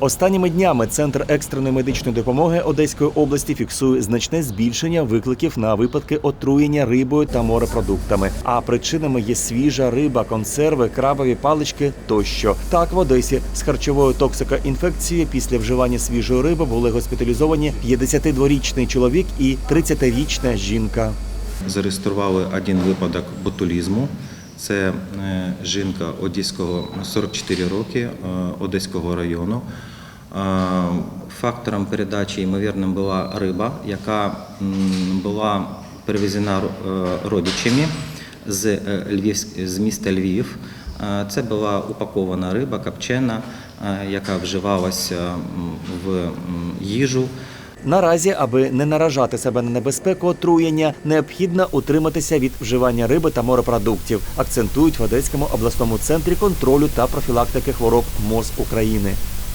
Останніми днями центр екстреної медичної допомоги Одеської області фіксує значне збільшення викликів на випадки отруєння рибою та морепродуктами. А причинами є свіжа риба, консерви, крабові палички тощо. Так в Одесі з харчовою токсикоінфекцією після вживання свіжої риби були госпіталізовані 52-річний чоловік і 30-річна жінка. Зареєстрували один випадок ботулізму. Це е, жінка одеського 44 роки е, Одеського району. Е, Фактором передачі ймовірним була риба, яка була перевезена родичами з, з міста Львів. Це була упакована риба, копчена, яка вживалася в їжу. Наразі, аби не наражати себе на небезпеку отруєння, необхідно утриматися від вживання риби та морепродуктів, акцентують в Одеському обласному центрі контролю та профілактики хвороб МОЗ України.